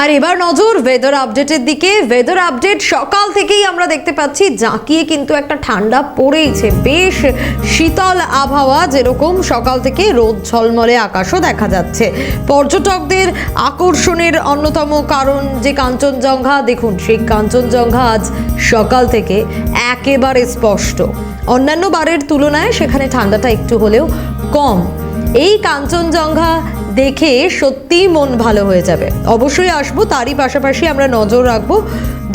আর এবার নজর ওয়েদার আপডেটের দিকে। ওয়েদার আপডেট সকাল থেকেই আমরা দেখতে পাচ্ছি, জাঁকিয়ে কিন্তু একটা ঠান্ডা পড়েইছে। বেশ শীতল আবহাওয়া, যেরকম সকাল থেকে রোদ ঝলমলে আকাশও দেখা যাচ্ছে। পর্যটকদের আকর্ষণের অন্যতম কারণ যে কাঞ্চনজঙ্ঘা, দেখুন, সেই কাঞ্চনজঙ্ঘা আজ সকাল থেকে একেবারে স্পষ্ট। অন্যান্য বারের তুলনায় সেখানে ঠান্ডাটা একটু হলেও কম। এই কাঞ্চনজঙ্ঘা দেখে সত্যিই মন ভালো হয়ে যাবে। অবশ্যই আসব, তারই পাশাপাশি আমরা নজর রাখব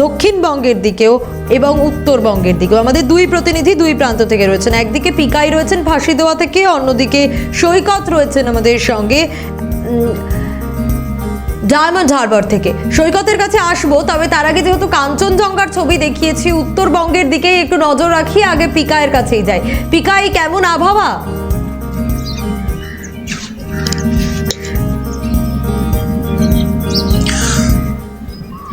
দক্ষিণবঙ্গের দিকেও এবং উত্তরবঙ্গের দিকেও। আমাদের দুই প্রতিনিধি দুই প্রান্ত থেকে রয়েছেন। একদিকে পিকাই রয়েছেন ফাঁসি দেওয়া থেকে, অন্যদিকে সৈকত রয়েছেন আমাদের সঙ্গে ডায়মন্ড হারবার থেকে। সৈকতের কাছে আসব, তবে তার আগে যেহেতু কাঞ্চনজঙ্ঘার ছবি দেখিয়েছি, উত্তরবঙ্গের দিকে একটু নজর রাখি, আগে পিকায়ের কাছেই যাই। পিকাই, কেমন আবহাওয়া?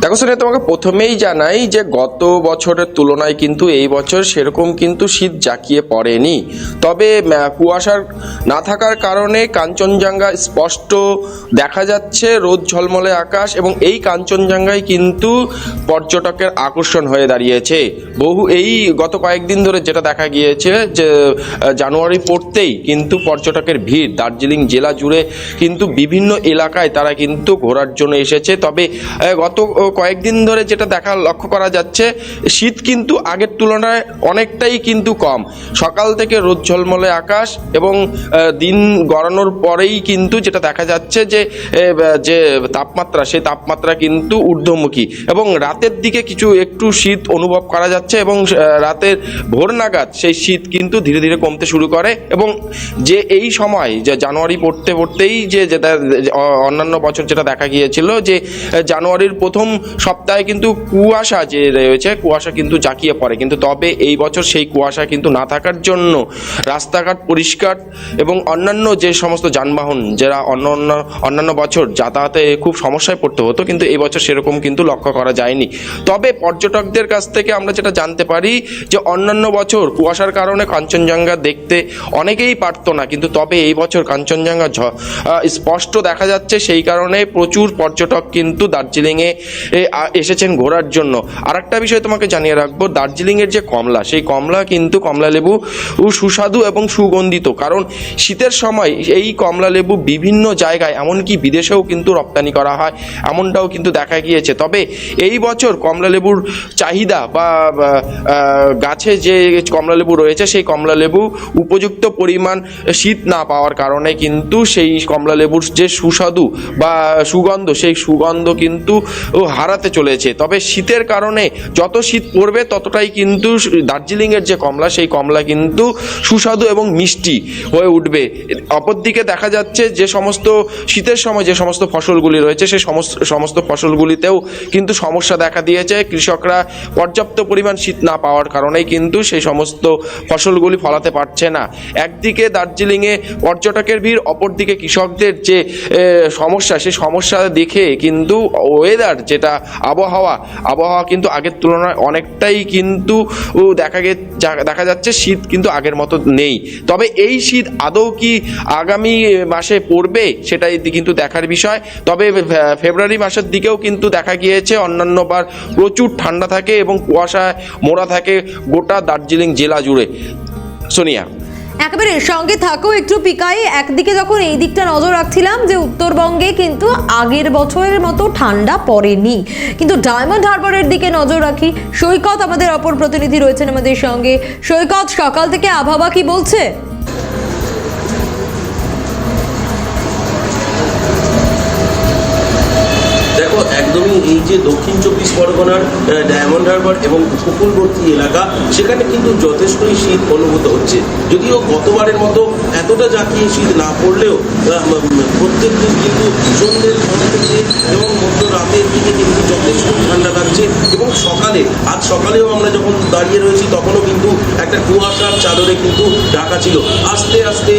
দেখো সোনিয়া, তোমাকে প্রথমেই জানাই যে গত বছরের তুলনায় কিন্তু এই বছর সেরকম কিন্তু শীত জাঁকিয়ে পড়েনি। তবে কুয়াশার না থাকার কারণে কাঞ্চনজঙ্ঘা স্পষ্ট দেখা যাচ্ছে, রোদ ঝলমলে আকাশ এবং এই কাঞ্চনজঙ্ঘায় কিন্তু পর্যটকের আকর্ষণ হয়ে দাঁড়িয়েছে। বহু এই গত কয়েকদিন ধরে যেটা দেখা গিয়েছে যে জানুয়ারি পড়তেই কিন্তু পর্যটকের ভিড়, দার্জিলিং জেলা জুড়ে কিন্তু বিভিন্ন এলাকায় তারা কিন্তু ঘোরার জন্য এসেছে। তবে গত কয়েকদিন ধরে যেটা দেখা লক্ষ্য করা যাচ্ছে, শীত কিন্তু আগের তুলনায় অনেকটাই কিন্তু কম। সকাল থেকে রোদ ঝলমলে আকাশ এবং দিন গড়ানোর পরেই কিন্তু যেটা দেখা যাচ্ছে যে যে তাপমাত্রা, সেই তাপমাত্রা কিন্তু ঊর্ধ্বমুখী এবং রাতের দিকে কিছু একটু শীত অনুভব করা যাচ্ছে এবং রাতের ভোর নাগাদ সেই শীত কিন্তু ধীরে ধীরে কমতে শুরু করে এবং যে এই সময়, যে জানুয়ারি পড়তে পড়তেই যে যেটা অন্যান্য বছর যেটা দেখা গিয়েছিল যে জানুয়ারির প্রথম সপ্তাহে কিন্তু কুয়াশা যে রয়েছে, কুয়াশা কিন্তু জাঁকিয়ে পড়ে। কিন্তু তবে এই বছর সেই কুয়াশা কিন্তু না থাকার জন্য রাস্তাঘাট পরিষ্কার এবং অন্যান্য যে সমস্ত যানবাহন, যারা অন্য অন্য অন্যান্য বছর যাতায়াতে খুব সমস্যায় পড়তে হতো, কিন্তু এই বছর সেরকম কিন্তু লক্ষ্য করা যায়নি। তবে পর্যটকদের কাছ থেকে আমরা যেটা জানতে পারি যে অন্যান্য বছর কুয়াশার কারণে কাঞ্চনজঙ্ঘা দেখতে অনেকেই পারতো না, কিন্তু তবে এই বছর কাঞ্চনজঙ্ঘা স্পষ্ট দেখা যাচ্ছে। সেই কারণে প্রচুর পর্যটক কিন্তু দার্জিলিংয়ে এসেছেন ঘোরার জন্য। আর একটা বিষয় তোমাকে জানিয়ে রাখব, দার্জিলিংয়ের যে কমলা, সেই কমলা কিন্তু কমলা লেবু সুস্বাদু এবং সুগন্ধিত। কারণ শীতের সময় এই কমলা লেবু বিভিন্ন জায়গায়, এমনকি বিদেশেও কিন্তু রপ্তানি করা হয়, এমনটাও কিন্তু দেখা গিয়েছে। তবে এই বছর কমলা লেবুর চাহিদা বা গাছে যে কমলা লেবু রয়েছে, সেই কমলা লেবু উপযুক্ত পরিমাণ শীত না পাওয়ার কারণে কিন্তু সেই কমলা লেবুর যে সুস্বাদু বা সুগন্ধ, সেই সুগন্ধ কিন্তু হারাতে চলেছে। তবে শীতের কারণে যত শীত পড়বে, ততটাই কিন্তু দার্জিলিংয়ের যে কমলা, সেই কমলা কিন্তু সুস্বাদু এবং মিষ্টি হয়ে উঠবে। অপরদিকে দেখা যাচ্ছে যে সমস্ত শীতের সময় যে সমস্ত ফসলগুলি রয়েছে সেই সমস্ত সমস্ত ফসলগুলিতেও কিন্তু সমস্যা দেখা দিয়েছে। কৃষকরা পর্যাপ্ত পরিমাণ শীত না পাওয়ার কারণেই কিন্তু সেই সমস্ত ফসলগুলি ফলাতে পারছে না। একদিকে দার্জিলিংয়ে পর্যটকের ভিড়, অপরদিকে কৃষকদের যে সমস্যা সেই সমস্যা দেখে কিন্তু ওয়েদার যেটা আবহাওয়া। আবহাওয়া কিন্তু আগের তুলনায় অনেকটাই কিন্তু দেখা গে দেখা যাচ্ছে শীত কিন্তু আগের মতো নেই। তবে এই শীত আদৌ কি আগামী মাসে পড়বে সেটাই কিন্তু দেখার বিষয়। তবে ফেব্রুয়ারি মাসের দিকেও কিন্তু দেখা গিয়েছে অন্যান্যবার প্রচুর ঠান্ডা থাকে এবং কুয়াশায় মোড়া থাকে গোটা দার্জিলিং জেলা জুড়ে। সোনিয়া। একেবারে সঙ্গে থাকো, একটু পিকাই একদিকে যখন এই দিকটা নজর রাখছিলাম যে উত্তরবঙ্গে কিন্তু আগের বছরের মতো ঠান্ডা পড়েনি। কিন্তু ডায়মন্ড হারবারের দিকে নজর রাখি। সৈকত আমাদের অপর প্রতিনিধি রয়েছেন আমাদের সঙ্গে। সৈকত, সকাল থেকে আবহাওয়া কি বলছে? এই যে দক্ষিণ চব্বিশ পরগনার ডায়মন্ড হারবার এবং উপকূলবর্তী এলাকা, সেখানে কিন্তু যথেষ্টই শীত অনুভূত হচ্ছে। যদিও গতবারের মতো এতটা জাঁকিয়ে শীত না পড়লেও প্রত্যেক দিন কিন্তু সন্ধ্যের থেকে এবং মধ্য রাতের দিকে কিন্তু যথেষ্ট ঠান্ডা লাগছে এবং সকালে, আজ সকালেও আমরা যখন দাঁড়িয়ে রয়েছি, তখনও কিন্তু একটা কুয়াশার চাদরে কিন্তু ঢাকা ছিল। আস্তে আস্তে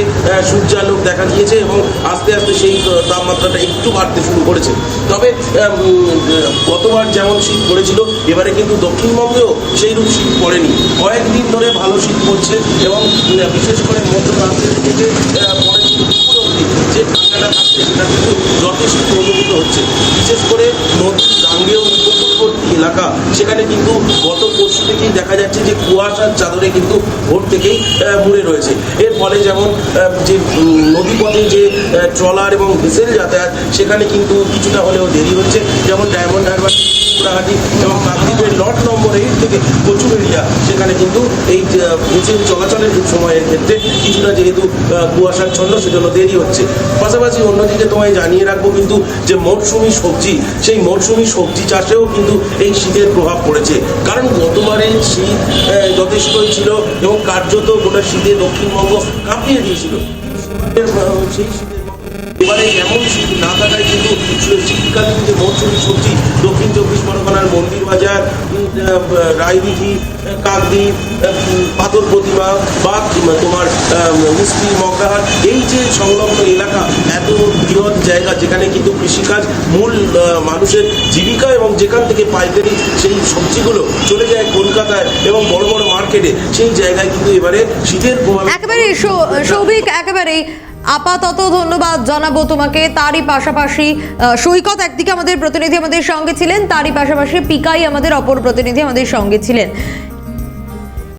সূর্যালোক দেখা দিয়েছে এবং আস্তে আস্তে সেই তাপমাত্রাটা একটু বাড়তে শুরু করেছে। তবে গতবার যেমন শীত পড়েছিল, এবারে কিন্তু দক্ষিণবঙ্গেও সেইরূপ শীত পড়েনি। কয়েকদিন ধরে ভালো শীত পড়ছে এবং বিশেষ করে পরে অবধি যে ঠান্ডাটা থাকছে, সেটা কিন্তু যথেষ্ট অনুভূত হচ্ছে। বিশেষ করে নদীর গাঙ্গেয় উপকূলবর্তী এলাকা। সেখানে কিন্তু গত পরশু থেকেই দেখা যাচ্ছে যে কুয়াশার চাদরে কিন্তু ভোর থেকেই মুড়ে রয়েছে। এর ফলে যেমন যে নদীপথে যে ট্রলার এবং ভেসেল যাতায়াত, সেখানে কিন্তু কিছুটা হলেও দেরি হচ্ছে। যেমন ডায়মন্ড হারবার কুড়াহাটি এবং কাকদ্বীপের লট নম্বর এইট থেকে প্রচুর এরিয়া সেখানে কিন্তু এই ভেসেল চলাচলের সময়ের ক্ষেত্রে কিছুটা যেহেতু আহ, কুয়াশাচ্ছন্ন সেজন্য দেরি হচ্ছে। পাশাপাশি অন্যদিকে তোমায় জানিয়ে রাখব কিন্তু যে মরশুমি সবজি সেই মরশুমি সবজি চাষেও কিন্তু এই শীতের প্রভাব পড়েছে। কারণ গতবারে শীত আহ, যথেষ্টই ছিল এবং কার্যত গোটা শীতে দক্ষিণবঙ্গ কাঁপিয়ে দিয়েছিল। এবারে এমন শীত না থাকায় কিন্তু শীতকালীন যে মৌসুমি সবজি পরগনার মন্দির বাজার রায়দিঘি কাকদ্বীপ পাথর প্রতিমা বা তোমার মিষ্টি, মগরাহাট, এই যে সংলগ্ন এলাকা, এত বৃহৎ জায়গা যেখানে কিন্তু কৃষিকাজ মূল মানুষের জীবিকা এবং যেখান থেকে পাইকারি সেই সবজিগুলো চলে যায় কলকাতায় এবং বড় বড় মার্কেটে, সেই জায়গায় কিন্তু এবারে শীতের একেবারে সৌভিক, একেবারেই আপাতত ধন্যবাদ জানাব তোমাকে। তারই পাশাপাশি সৈকত একদিকে আমাদের প্রতিনিধি আমাদের সঙ্গে ছিলেন, তারই পাশাপাশি পিকাই আমাদের অপর প্রতিনিধি আমাদের সঙ্গে ছিলেন।